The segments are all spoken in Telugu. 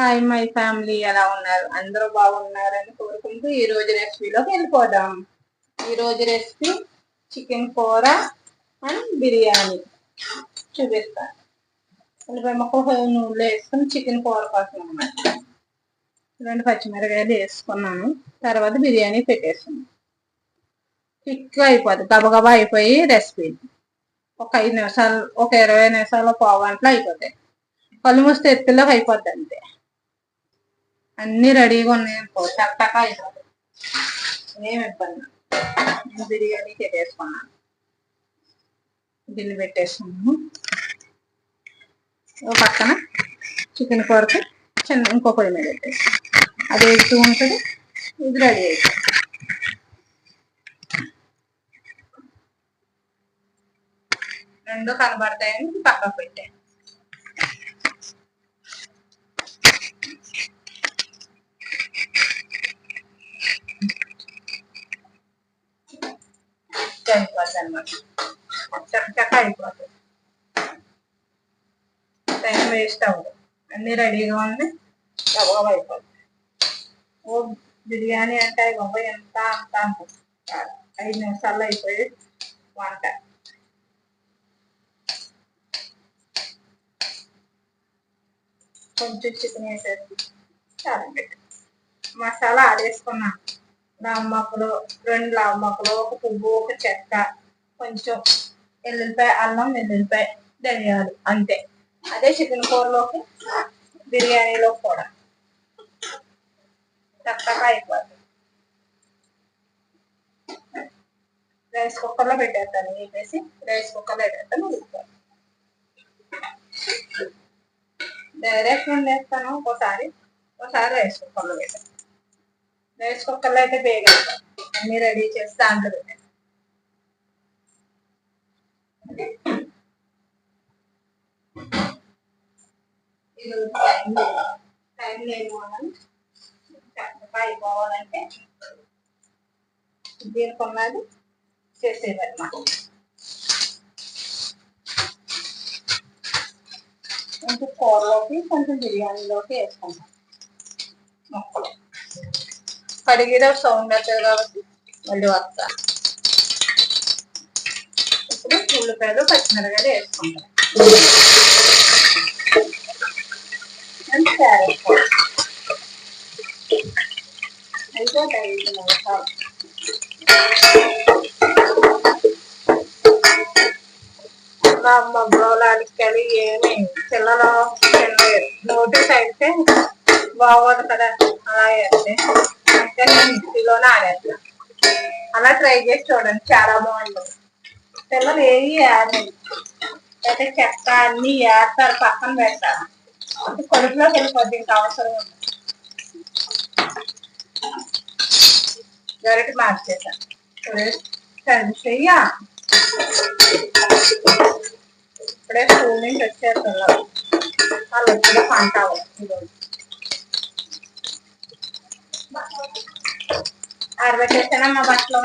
హాయ్ మై ఫ్యామిలీ ఎలా ఉన్నారు? అందరూ బాగున్నారని కోరుకుంటూ ఈ రోజు రెసిపీలోకి వెళ్ళిపోదాం. ఈ రోజు రెసిపీ చికెన్ కూర అండ్ బిర్యానీ. చూపిస్తాను ఉల్లిపాయ ముక్క నూనెలో వేసుకుని చికెన్ కూర కోసం అన్నమాట. రెండు పచ్చిమిరకాయలు వేసుకున్నాను. తర్వాత బిర్యానీ పెట్టేసాను క్విక్గా అయిపోద్ది. గబగబా అయిపోయి రెసిపీ. ఒక ఐదు నిమిషాలు ఒక ఇరవై నిమిషాలు పావు గంటలు అయిపోతాయి. కళ్ళు మూస్తే ఎత్తులోకి అయిపోద్ది అంతే. అన్ని రెడీగా ఉన్నాయి అనుకో. చక్కగా ఏమి ఇబ్బంది. నేను బిర్యానీ పెట్టేసుకున్నాను గిన్నె పెట్టేసుకున్నాను. ఓ పక్కన చికెన్ కూరకు చిన్న ఇంకో పొయ్యి మీద పెట్టేసి అది వేస్తూ ఉంటుంది. ఇది రెడీ అయిపోతుంది రెండు కనబడతాయని పక్కకు పెట్టాను. అయిపోద్ది అనమాట చక్కగా అయిపోతుంది టైం వేస్ట్ అవ్వదు. అన్ని రెడీగా ఉంది గబగబా అయిపోతుంది ఓ బిర్యానీ అంటే గొప్ప ఎంత అంత అనుకుంటారు ఐదు నిమిషాల్లో అయిపోయి వంట. కొంచెం చికెన్ వేసేసి చాలా. మసాలా ఆడేసుకున్నాను లావు మొక్కలు రెండు లావు మొక్కలు ఒక పువ్వు ఒక చెక్క కొంచెం ఎల్లుల్లిపాయ అల్లం ఎల్లుల్లిపాయ ధనియాలు అంతే. అదే చికెన్ కూరలోకి బిర్యానీలో కూడా. చక్కగా అయిపోతుంది రైస్ కుక్కర్లో పెట్టేస్తాను వేపేసి రైస్ కుక్కర్లో పెట్టేస్తాను ఉడుకుతాను డైరెక్ట్ వండేస్తాను ఒకసారి ఒకసారి రైస్ కుక్కర్లో పెట్టాను రైస్ కుక్కర్లో అయితే బేగా. అన్ని రెడీ చేసి దాంట్లో ఈరోజు టైం టైం లేదు. అని అయిపోవాలంటే దీనికి ఉన్నది చేసేదన్నమాట. కొంచెం కూరలోకి కొంచెం బిర్యానీలోకి వేసుకుంటాం. మొక్కలు. కడిగిరా సౌండ్ అవుతుంది కాబట్టి మళ్ళీ వస్తా. ఇప్పుడు ఉల్లిపాయలు పచ్చిమిరపకాయలు వేసుకుంటాం అండ్ క్యారెట్ అయితే ఐదు మా మగ్గోలానికి కానీ ఏమి పిల్లలు తినలేదు నోటీస్ అయితే బాగోదు కదా. అలా వేస్తే అంటే నేను అలా ట్రై చేసి చూడండి చాలా బాగుంటుంది పిల్లలు ఏవి వేయాలి అయితే చెక్క అన్ని వేస్తారు పక్కన పెడతారు. కొడుకులోకి వెళ్ళిపోద్ది ఇంకా అవసరం ఉంది గరిట మార్చేసాను చెయ్య. ఇప్పుడే స్కూల్ నుంచి వచ్చారు పిల్లలు. వాళ్ళు వచ్చి పంట ఈరోజు ఆరబెట్టేసానా మా బట్టలు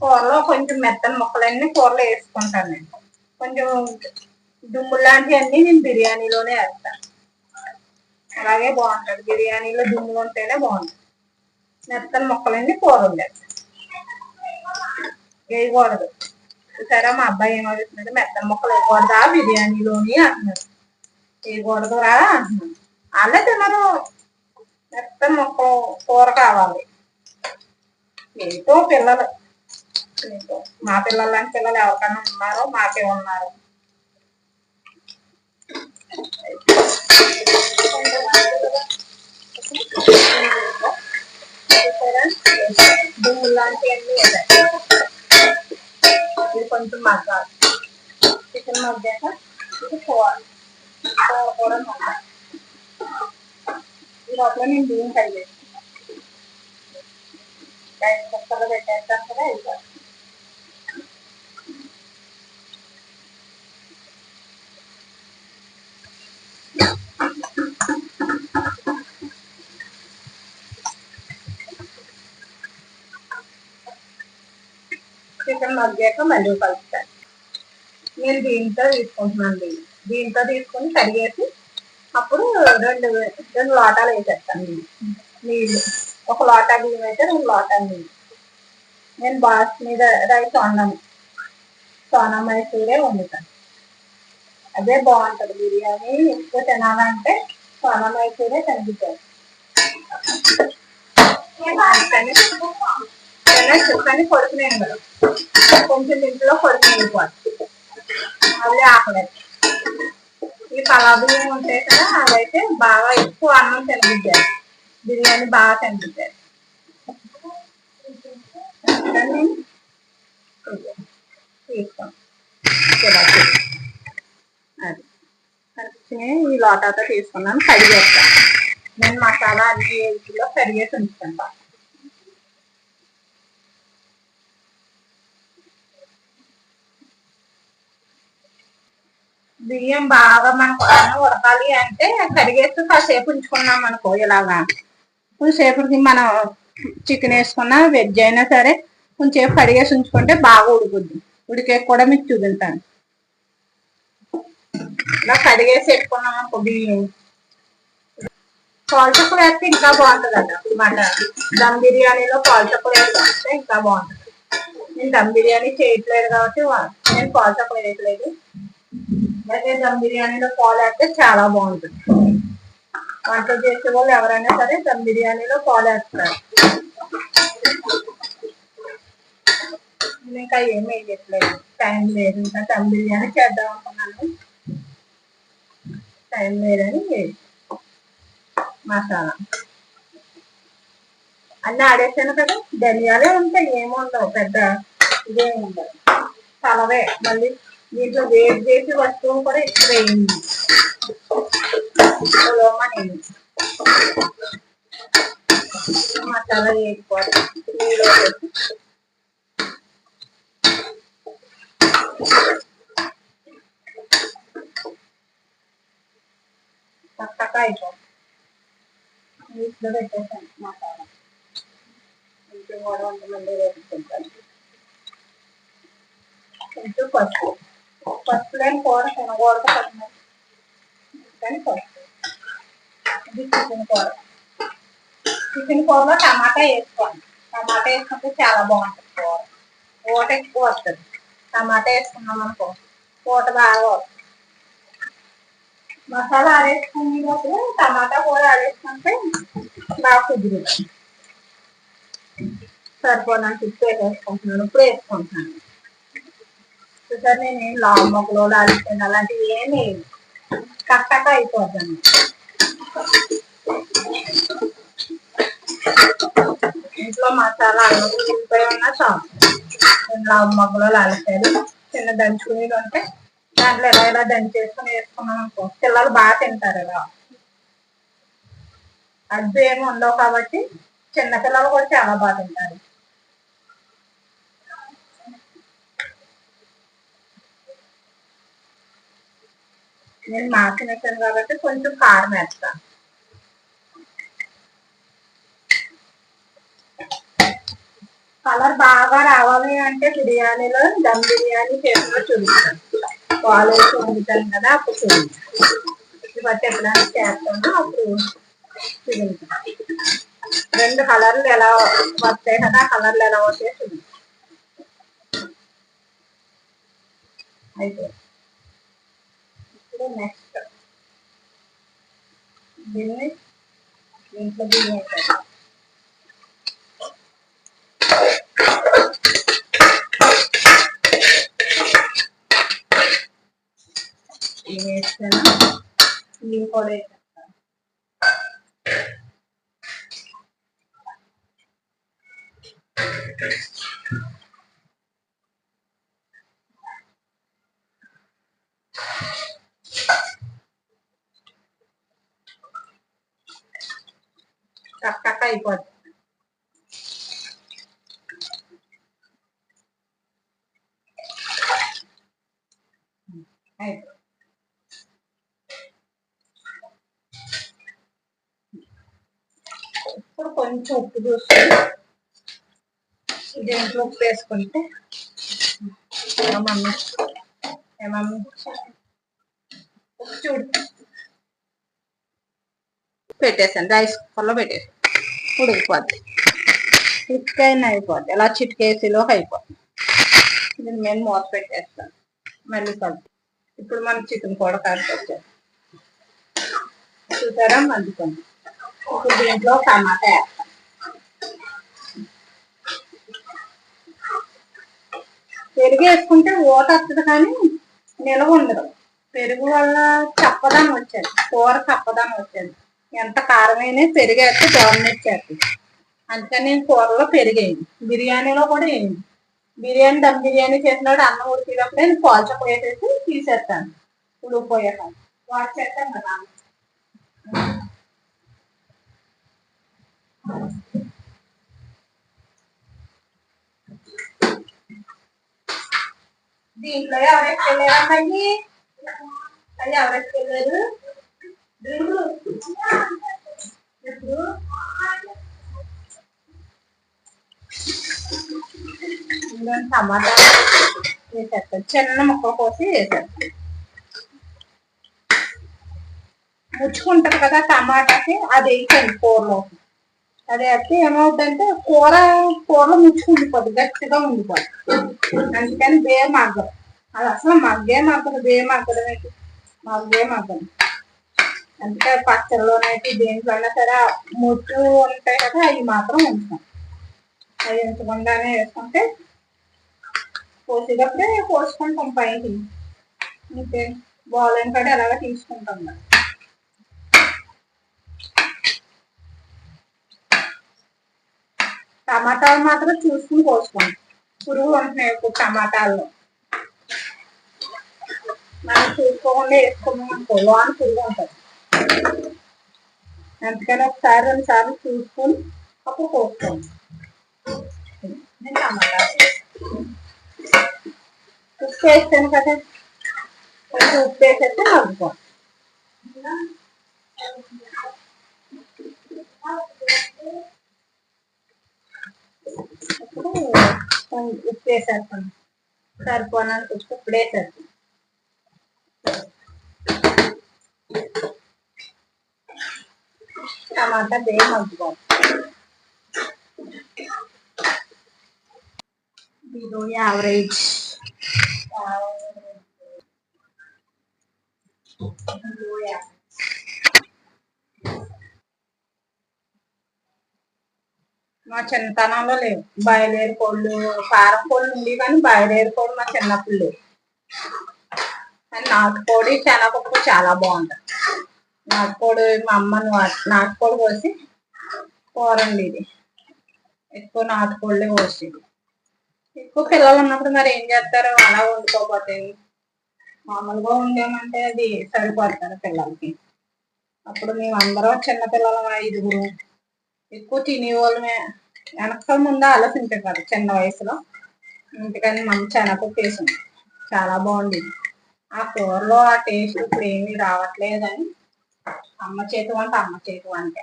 కూరలో కొంచెం మెత్తని ముక్కలన్నీ కూరలో వేసుకుంటాను నేను కొంచెం దుమ్ము లాంటివన్నీ నేను బిర్యానీలోనే వేస్తాను అలాగే బాగుంటుంది బిర్యానీలో దుమ్ము ఉంటేనే బాగుంటుంది మెత్తని ముక్కలన్నీ కూర ఉండేది వేయకూడదు సరే మా అబ్బాయి ఏమవుతుందంటే మెత్తల ముక్కలు వేయకూడదా బిర్యానీలోని అంటున్నారు వేయకూడదు రా అంటున్నారు అలా తినరు మెత్త ముక్కలు కూర కావాలి ఏంటో పిల్లలు ఏంటో మా పిల్లలు లాంటి పిల్లలు ఎవరికైనా ఉన్నారో మాకే ఉన్నారు కొంచెం మగ్గాలి చికెన్ మగ్గాక ఇది కూర కూర కూడా మగ్గాలి ఈ లోపల నేను బియ్యం కలిగేసి రైస్ కుక్కర్లో పెట్టేస్తాను కదా అయిపోతుంది చికెన్ మగ్గాక మళ్ళీ కలుపుతాను. నేను దీంతో తీసుకుంటున్నాను దీన్ని దీంతో తీసుకొని కడిగేసి అప్పుడు రెండు రెండు లోటాలు వేసేస్తాను నీళ్ళు నీళ్ళు. ఒక లోటా బియ్యం అయితే రెండు లోటాలు నీళ్ళు. నేను బాస్మతి రైస్ వండను. సోనా మైసూరే వండుతాను. అదే బాగుంటుంది బిర్యానీ. ఎక్కువ తినాలంటే సోనా మైసూరే కనిపించారు కానీ కొడుకునేను కదా కొంచెం ఇంట్లో కొడుకుని వెళ్ళిపోతుంది అదే ఆకలేదు ఈ పలాబులు బియ్యం ఉంటాయి కదా అవైతే బాగా ఎక్కువ అన్నం తినిపించారు బిర్యానీ బాగా తినిపించారు అది. ఈ లోటాతో తీసుకున్నాను కడిగేస్తాను నేను మసాలా అన్ని వేసిలో కడిగేసి ఉంచుతాను బియ్యం బాగా మనకు అన్నం ఉడకాలి అంటే కడిగేసి కాసేపు ఉంచుకున్నాం అనుకో ఇలాగా. కొంచెంసేపటికి మనం చికెన్ వేసుకున్నా వెజ్ అయినా సరే కొంచెంసేపు కడిగేసి ఉంచుకుంటే బాగా ఉడుకుద్ది. ఉడికే కూడా మీకు చూపించాను ఇలా కడిగేసి పెట్టుకున్నాం అనుకో బియ్యం. పాలచొక్క వేస్తే ఇంకా బాగుంటుంది అన్నమాట దమ్ బిర్యానీలో పాలచొక్క వేస్తే ఇంకా బాగుంటుంది. నేను దమ్ బిర్యానీ చేయట్లేదు కాబట్టి నేను పాలచొక్క వేయట్లేదు. అలాగే దమ్ బిర్యానీలో పాలు వేస్తే చాలా బాగుంటుంది. వంట చేసే వాళ్ళు ఎవరైనా సరే దమ్ బిర్యానీలో పాలు వేస్తారు ఇంకా ఏం వేయట్లేదు. టైం లేదు. ఇంకా దమ్ బిర్యానీ చేద్దాం అనుకున్నాను. టైం లేదని మసాలా. అన్నీ ఆడేసాను కదా. ధనియాలే ఉంటాయి. ఏముండవు పెద్ద ఇదే ఉండదు. తలవే. మళ్ళీ దీంట్లో వేడి చేసి వస్తువు కూడా ఎక్కువ వేయండి నేను మసాలా వేసుకోవాలి చక్కగా అయిపోతుంది నీటిలో పెట్టేసాను మసాలా కొంచెం కూడా వందమంది వేసుకుంటాను కొంచెం పసుపు ఫస్ట్ లేని కూర తినకూడదు కానీ ఫస్ట్ ఇది చికెన్ కూర చికెన్ కూరలో టమాటా వేసుకోండి. టమాటా వేసుకుంటే చాలా బాగుంటుంది కూర. పూట ఎక్కువ వస్తుంది. టమాటా వేసుకున్నాం అనుకో పూట బాగా వస్తుంది. మసాలా ఆడేసుకునేటప్పుడు టమాటా కూర ఆడేసుకుంటే బాగా కుదురుతుంది. సరిపోనంత ఉప్పు వేసుకుంటున్నాను ఇప్పుడు వేసుకుంటున్నాను. చూసారు నేను ఏం లావు మొక్కలు లాలిపోయిన అలాంటివి ఏమి కట్టక అయిపోతాను ఇంట్లో మసాలా అల్లం ఉల్లిపాయ ఉన్నా చాలు. నేను లావు మొక్కలు లాలిపోయారు చిన్న దంచుకునేది ఉంటే దాంట్లో ఎలా ఎలా దంచేసుకుని వేసుకున్నాం అనుకో పిల్లలు బాగా తింటారు ఇలా. అడ్డు ఏమి ఉండవు కాబట్టి చిన్న పిల్లలు కూడా చాలా బాగా తింటారు. నేను మాసిన వేసాను కాబట్టి కొంచెం కారం వేస్తాను కలర్ బాగా రావాలి అంటే బిర్యానీలో దమ్ బిర్యానీ చేసిన చూపిస్తాను పాలు వేసి వండుతాను కదా అప్పుడు చూపించాను బట్టి ఎప్పుడైనా చేస్తాను అప్పుడు చూపించాను రెండు కలర్లు ఎలా వస్తాయి కదా కలర్లు ఎలా వస్తాయో చూపించాను అయితే ఇప్పుడు నెక్స్ట్ దీన్ని దీంట్లో బియ్యం వేస్తాను ఇవి కూడా వేసేస్తాను టక్ టక్ అయిపోద్ది అయిపోయింది ఇప్పుడు కొంచెం ఉప్పు చూసుకొని దీంట్లో ఉప్పు వేసుకుంటే మమ్మీ మమ్మీ ఉప్పు చూడు పెట్టేసాను రైస్ కుక్కర్లో పెట్టేసాను ఉడికిపోద్ది చిట్కైనా అయిపోద్ది. ఇలా చిటికేసిలో అయిపోద్ది. దీన్ని మేము మూత పెట్టేస్తాను. మళ్ళీ కలిపి. ఇప్పుడు మనం చికెన్ కూడా కలిపి చూసారా? మండుతుంది ఇప్పుడు దీంట్లో టమాటా వేస్తాం పెరుగు వేసుకుంటే ఓట వస్తుంది కానీ నిలవ ఉండదు. పెరుగు వల్ల చప్పదాన్ని వచ్చేది. కూర చప్పదాన్ని వచ్చేది. ఎంత కారమైనా పెరిగేస్తే వేస్తే డామినేట్ చేస్తుంది అందుకని నేను కూరలో పెరిగేయండి బిర్యానీలో కూడా వేయండి బిర్యానీ దమ్ బిర్యానీ చేసినప్పుడు అన్నం ఉడికేటప్పుడే నేను పాల్చప్ప వేసేసి తీసేస్తాను. ఉడికిపోయాక వాటి చేస్తాను కదా. దీంట్లో ఎవరెక్కి వెళ్ళారమ్మాయి అది ఎవరెక్కి వెళ్ళారు ఇందులో టమాటా వేసేస్తాను చిన్న ముక్క కోసి వేసేస్తాను ముచ్చుకుంటారు కదా టమాటాకి అది వేయండి కూరలో అది అయితే ఏమవుతుందంటే కూర కూరలో ముచ్చుకుండిపోద్ది గట్టిగా ఉండిపోద్ది అందుకని బే మగ్గదు అది అసలు మగ్గే మగ్గదు బే మగ్గదు ఏంటి మగ్గే మగ్గదు అంటే పచ్చళ్ళలోనైతే దేంట్లోనైనా సరే ముట్టు ఉంటాయి కదా అవి మాత్రం ఉంచుతాం. అవి ఉంచకుండానే వేసుకుంటే పోసేటప్పుడే పోసుకుంటాం పైకి. ఇంకే బాగాలేని కాడ ఎలాగ తీసుకుంటాం మరి. టమాటాలు మాత్రం చూసుకుని కోసుకోండి పురుగు ఉంటున్నాయి ఇప్పుడు టమాటాలు మనం చూసుకోకుండా వేసుకున్నాం అనుకో లోన పురుగు ఉంటుంది. అందుకని ఒకసారి రెండు సార్లు చూసుకొని అప్పుడు కోసుకోండి ఉప్పు వేస్తాను కదా. కొంచెం ఉప్పు వేసేస్తే నవ్వుకోండి ఇప్పుడు ఉప్పు వేసేస్తాను. సరిపోనంత ఉప్పు ఇప్పుడు వేసేస్తాను. టమాటా బేగా మగ్గుకోవాలి బిలో యావరేజ్. మా చిన్నతనంలో లేవు. బయలుదేరి కోళ్ళు కారం కోళ్ళు ఉండి కానీ బయలుదేరి కోళ్ళు మా చిన్నప్పుడు లేవు. కానీ నాటుకోడి శనగపప్పు చాలా బాగుంటుంది నాటుకోడి మా అమ్మని నాటు- నాటుకోడి కోసి కోరండి ఇది. ఎక్కువ నాటుకోళ్ళే కోసేది. ఎక్కువ పిల్లలు ఉన్నప్పుడు మరి ఏం చేస్తారు? అలా వండుకోపోతే మామూలుగా ఉండేమంటే అది సరిపడతారు పిల్లలకి. అప్పుడు మేము అందరం చిన్న ఐదుగురు. ఎక్కువ తినేవాళ్ళమే. వెనక ముందు ఆలోచించాం కదా చిన్న వయసులో. అందుకని మంచి శనగపప్పు వేసాం చాలా బాగుండేది. ఆ కూరలో ఆ టేస్ట్ ఇప్పుడు ఏమీ రావట్లేదని అమ్మ చేతి వంట అమ్మ చేతి వంట.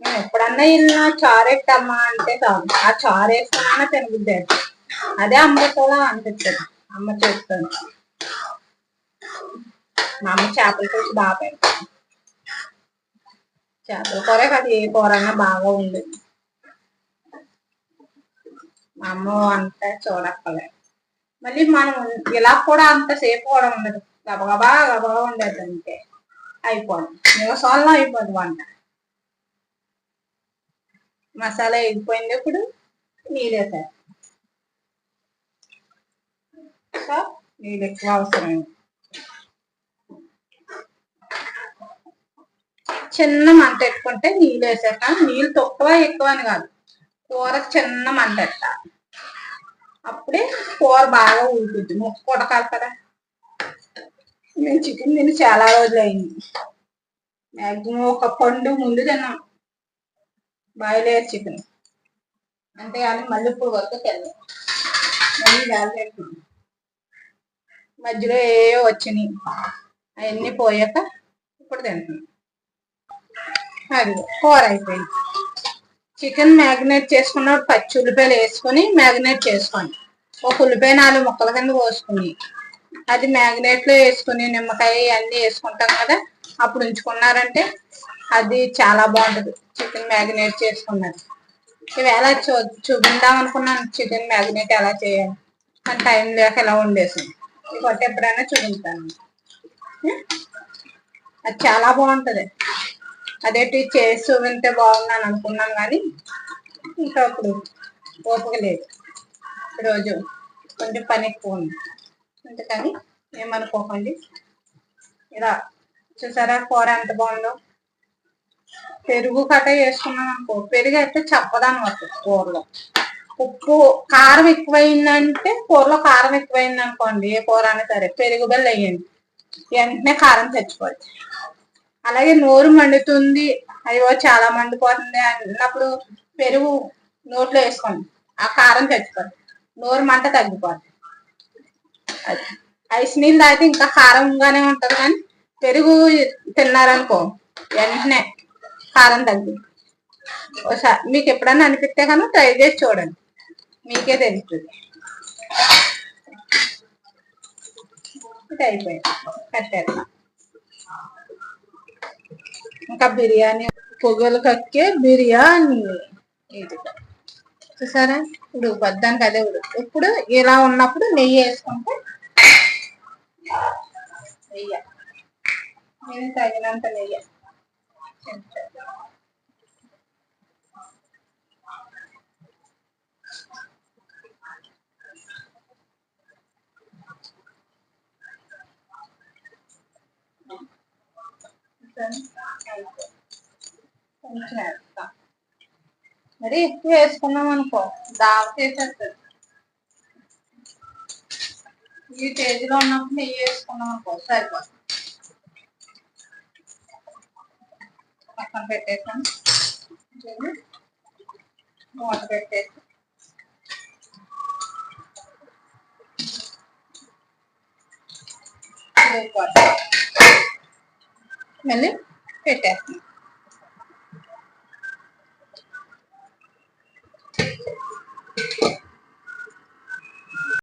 నేను ఎప్పుడన్నా వెళ్ళినా చారు ఎట్టమ్మా అంటే కాదు ఆ చారు వేసుకున్నా తినబుద్ది అదే అమ్మతోలా అనిపిస్తుంది. అమ్మ చేస్తుంది మా అమ్మ చేపల పులుసు బాగా పెడతాను చేపల కూర కాదు ఏ కూర అయినా బాగా ఉంది మా అమ్మ అంతా చూడక్కలేదు మళ్ళీ మనం ఇలా కూడా అంతసేపు కూడా ఉండదు. గబగబా గబగబా ఉండేది అంతే. అయిపోదు నివసాల్లో అయిపోదు వంట. మసాలా ఎగిపోయింది ఇప్పుడు నీళ్ళు వేసారు సో నీళ్ళు ఎక్కువ అవసరం చిన్న మంట ఎట్టుకుంటే నీళ్ళు వేసాక నీళ్ళు తక్కువ ఎక్కువ అని కాదు. కూరకు చిన్న మంట ఎట్టాలి అప్పుడే కూర బాగా ఉడుకుద్ది. ముక్క ఉడకాలి కదా. నేను చికెన్ తిని చాలా రోజులు అయింది మ్యాక్సిమం ఒక పండు ముందు తిన్నాం. Boiler chicken. అంతేగాని మళ్ళీ ఇప్పుడు వరకు తిన్నాం మళ్ళీ మధ్యలో ఏ వచ్చినాయి. అవన్నీ పోయాక ఇప్పుడు తింటున్నాం. అది కూర అయిపోయింది. చికెన్ మ్యాగ్నేట్ చేసుకున్నప్పుడు పచ్చి ఉల్లిపాయలు వేసుకొని మ్యాగ్నేట్ చేసుకోండి. ఒక ఉల్లిపాయ నాలుగు ముక్కల కింద కోసుకుని అది మ్యాగ్నేట్లో వేసుకుని నిమ్మకాయ అన్ని వేసుకుంటాం కదా అప్పుడు ఉంచుకున్నారంటే అది చాలా బాగుంటది. చికెన్ మ్యాగ్నేట్ చేసుకున్నది. ఎలా చూ చూపిందాం అనుకున్నాను. చికెన్ మ్యాగ్నేట్ ఎలా చేయాలి? కానీ టైం లేక ఎలా వండేసాను ఇంకోటి ఎప్పుడైనా చూపించాను. అది చాలా బాగుంటది. అదేంటి చేసి చూపింటే బాగున్నాను అనుకున్నాను కానీ ఇంకా అప్పుడు ఓపిక లేదు. ఈరోజు కొంచెం పని ఎక్కువ ఉంది. అందుకని ఏమనుకోకండి. ఇలా చూసారా? కూర ఎంత బాగుందో. పెరుగు కట్ట వేసుకున్నాం అనుకో పెరుగు అయితే చెప్పదనమాట కూరలో. ఉప్పు కారం ఎక్కువైందంటే కూరలో కారం ఎక్కువైంది అనుకోండి ఏ కూర అయినా సరే పెరుగు బెల్ల వేయండి. వెంటనే కారం తెచ్చుకోవచ్చు అలాగే నోరు మండుతుంది. అయ్యో చాలా మండిపోతుంది అన్నప్పుడు పెరుగు నోట్లో వేసుకోండి. ఆ కారం తెచ్చుకోండి. నోరు మంట తగ్గిపోతుంది అది ఐస్ నీళ్ళు తాగితే ఇంకా కారంగానే ఉంటది కానీ పెరుగు తిన్నారనుకో వెంటనే కారం తగ్గి. ఒకసారి మీకు ఎప్పుడన్నా అనిపిస్తే కానీ ట్రై చేసి చూడండి. మీకే తెలుస్తుంది. ఇది అయిపోయింది కట్టారు ఇంకా బిర్యానీ పొగలు కక్కే బిర్యానీ. ఇది. చూసారా? ఇప్పుడు బద్దానికి అదే ఉడు ఇప్పుడు ఇలా ఉన్నప్పుడు నెయ్యి వేసుకుంటే నెయ్యి. నేను తగినంత నెయ్యి. కొంచెం వేస్తా. మరి ఎక్కువ వేసుకున్నాం అనుకో దావ చేసేస్తుంది ఈ స్టేజ్లో ఉన్నప్పుడు నెయ్యి వేసుకున్నాం అనుకో సరిపోతుంది పక్కన పెట్టేసాను మూత పెట్టేసి మళ్ళీ పెట్టేస్తాను